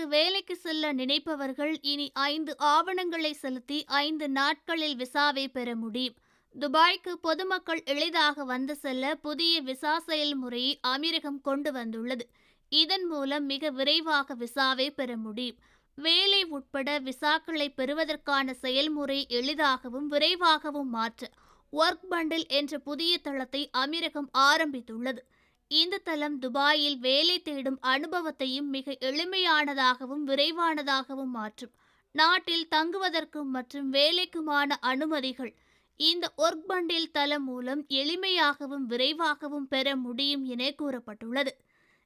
துபாய்க்கு வேலைக்கு செல்ல நினைப்பவர்கள் இனி ஐந்து ஆவணங்களை செலுத்தி ஐந்து நாட்களில் விசாவை பெற முடியும். துபாய்க்கு பொதுமக்கள் எளிதாக வந்து செல்ல புதிய விசா செயல்முறையை அமீரகம் கொண்டு வந்துள்ளது. இதன் மூலம் மிக விரைவாக விசாவை பெற முடியும். வேலை உட்பட விசாக்களை பெறுவதற்கான செயல்முறை எளிதாகவும் விரைவாகவும் மாற்ற ஒர்க் பண்டில் என்ற புதிய தளத்தை அமீரகம் ஆரம்பித்துள்ளது. இந்த தளம் துபாயில் வேலை தேடும் அனுபவத்தையும் மிக எளிமையானதாகவும் விரைவானதாகவும் மாற்றும். நாட்டில் தங்குவதற்கும் மற்றும் வேலைக்குமான அனுமதிகள் இந்த ஒர்க் பண்டில் தளம் மூலம் எளிமையாகவும் விரைவாகவும் பெற முடியும் என கூறப்பட்டுள்ளது.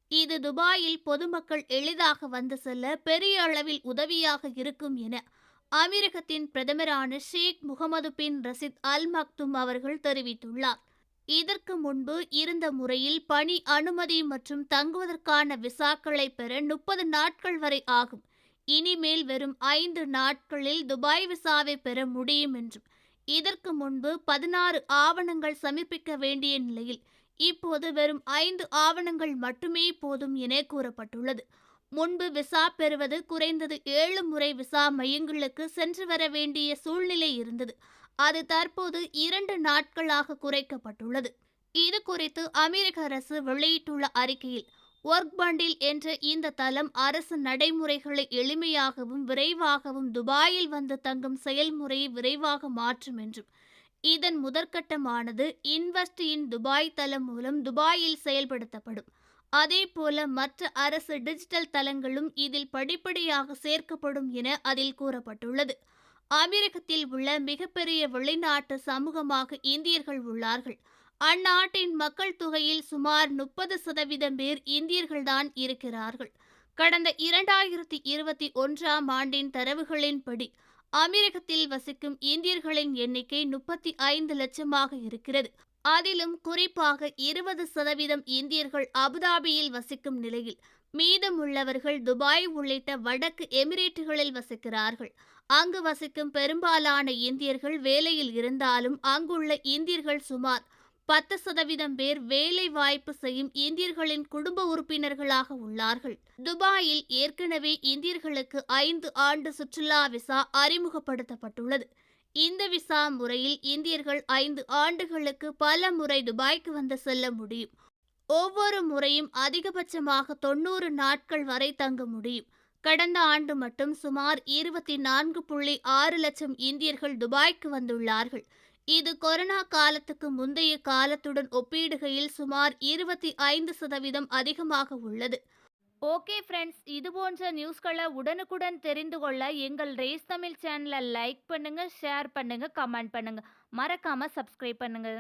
இது துபாயில் பொதுமக்கள் எளிதாக வந்து செல்ல பெரிய அளவில் உதவியாக இருக்கும் என அமீரகத்தின் பிரதமரான ஷேக் முகமது பின் ரசித் அல் மக்தும் அவர்கள் தெரிவித்துள்ளார். இதற்கு முன்பு இருந்த முறையில் பணி அனுமதி மற்றும் தங்குவதற்கான விசாக்களை பெற முப்பது நாட்கள் வரை ஆகும். இனிமேல் வெறும் ஐந்து நாட்களில் துபாய் விசாவை பெற முடியும் என்றும் இதற்கு முன்பு பதினாறு ஆவணங்கள் சமர்ப்பிக்க வேண்டிய நிலையில் இப்போது வெறும் ஐந்து ஆவணங்கள் மட்டுமே போதும் என கூறப்பட்டுள்ளது. முன்பு விசா பெறுவது குறைந்தது ஏழு முறை விசா மையங்களுக்கு சென்று வர வேண்டிய சூழ்நிலை இருந்தது. அது தற்போது இரண்டு நாட்களாக குறைக்கப்பட்டுள்ளது. இது குறித்து அமெரிக்க அரசு வெளியிட்டுள்ள அறிக்கையில் ஒர்க் பண்டில் என்ற இந்த தளம் அரசு நடைமுறைகளை எளிமையாகவும் விரைவாகவும் துபாயில் வந்து தங்கும் செயல்முறையை விரைவாக மாற்றும் என்றும் இதன் முதற்கட்டமானது இன்வெஸ்ட் இன் துபாய் தளம் மூலம் துபாயில் செயல்படுத்தப்படும். அதேபோல மற்ற அரசு டிஜிட்டல் தளங்களும் இதில் படிப்படியாக சேர்க்கப்படும் என அதில் கூறப்பட்டுள்ளது. அமெரிக்கத்தில் உள்ள மிகப்பெரிய வெளிநாட்டு சமூகமாக இந்தியர்கள் உள்ளார்கள். அந்நாட்டின் மக்கள் தொகையில் சுமார் முப்பது சதவீதம் பேர் இந்தியர்கள்தான் இருக்கிறார்கள். கடந்த இரண்டாயிரத்தி இருபத்தி ஒன்றாம் ஆண்டின் தரவுகளின்படி அமீரகத்தில் வசிக்கும் இந்தியர்களின் எண்ணிக்கை முப்பத்தி ஐந்து லட்சமாக இருக்கிறது. அதிலும் குறிப்பாக இருபது சதவீதம் இந்தியர்கள் அபுதாபியில் வசிக்கும் நிலையில். மீதமுள்ளவர்கள் துபாய் உள்ளிட்ட வடக்கு எமிரேட்டுகளில் வசிக்கிறார்கள். அங்கு வசிக்கும் பெரும்பாலான இந்தியர்கள் வேலையில் இருந்தாலும் அங்குள்ள இந்தியர்கள் சுமார் பத்து சதவீதம் பேர் வேலை வாய்ப்பு செய்யும் இந்தியர்களின் குடும்ப உறுப்பினர்களாக உள்ளார்கள். துபாயில் ஏற்கனவே இந்தியர்களுக்கு ஐந்து ஆண்டு சுற்றுலா விசா அறிமுகப்படுத்தப்பட்டுள்ளது. இந்த விசா முறையில் இந்தியர்கள் ஐந்து ஆண்டுகளுக்கு பல முறை துபாய்க்கு வந்து செல்ல முடியும். ஒவ்வொரு முறையும் அதிகபட்சமாக தொண்ணூறு நாட்கள் வரை தங்க முடியும். கடந்த ஆண்டு மட்டும் சுமார் இருபத்தி நான்கு புள்ளி ஆறு லட்சம் இந்தியர்கள் துபாய்க்கு வந்துள்ளார்கள். இது கொரோனா காலத்துக்கு முந்தைய காலத்துடன் ஒப்பிடுகையில் சுமார் இருபத்தி ஐந்து சதவீதம் அதிகமாக உள்ளது. ஓகே ஃப்ரெண்ட்ஸ் இது போன்ற நியூஸ்களை உடனுக்குடன் தெரிந்து கொள்ள எங்கள் ரேஸ் தமிழ் சேனலை லைக் பண்ணுங்கள் ஷேர் பண்ணுங்கள் கமெண்ட் பண்ணுங்கள் மறக்காமல் சப்ஸ்கிரைப் பண்ணுங்கள்